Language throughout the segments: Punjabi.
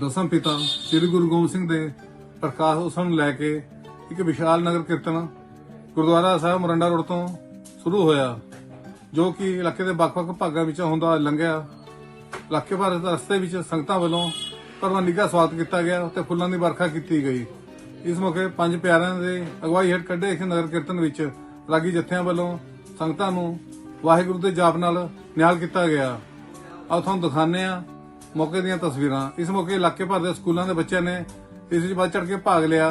ਦਸਮ ਪਿਤਾ ਸ੍ਰੀ ਗੁਰੂ ਗੋਬਿੰਦ ਸਿੰਘ ਦੇ ਪ੍ਰਕਾਸ਼ ਉਤਸਵ ਨੂੰ ਲੈ ਕੇ ਇੱਕ ਵਿਸ਼ਾਲ ਨਗਰ ਕੀਰਤਨ ਗੁਰਦੁਆਰਾ ਸਾਹਿਬ ਮੋਰਿੰਡਾ ਰੋਡ ਤੋਂ ਸ਼ੁਰੂ ਹੋਇਆ, ਜੋ ਕਿ ਇਲਾਕੇ ਦੇ ਵੱਖ-ਵੱਖ ਭਾਗਾਂ ਵਿੱਚ ਹੁੰਦਾ ਲੰਘਿਆ। ਇਲਾਕੇ ਭਰ ਦੇ ਰਸਤੇ ਵਿੱਚ ਸੰਗਤਾਂ ਵੱਲੋਂ ਭਰਵਾਨੀ ਨਿੱਘਾ ਸਵਾਗਤ ਕੀਤਾ ਗਿਆ ਤੇ ਫੁੱਲਾਂ ਦੀ ਵਰਖਾ ਕੀਤੀ ਗਈ। ਇਸ ਮੌਕੇ ਪੰਜ ਪਿਆਰਿਆਂ ਦੇ ਅਗਵਾਈ ਹੇਠ ਕੱਢੇ ਇਸ ਨਗਰ ਕੀਰਤਨ ਵਿੱਚ ਰਾਗੀ ਜਥਿਆਂ ਵੱਲੋਂ ਸੰਗਤਾਂ ਨੂੰ ਵਾਹਿਗੁਰੂ ਦੇ ਜਾਪ ਨਾਲ ਨਿਹਾਲ ਕੀਤਾ ਗਿਆ। ਆਓ ਤੁਹਾਨੂੰ ਦਿਖਾਉਂਦੇ ਆ ਮੌਕੇ ਦੀਆਂ ਤਸਵੀਰਾਂ। ਇਸ ਮੌਕੇ ਇਲਾਕੇ ਭਰ ਦੇ ਸਕੂਲਾਂ ਦੇ ਬੱਚਿਆਂ ਨੇ ਇਸ ਵਿੱਚ ਵੱਧ ਚੜ ਕੇ ਭਾਗ ਲਿਆ।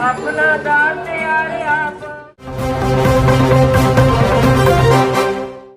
ਆਪਣਾ ਦਾਤਿਆਰ ਆਪ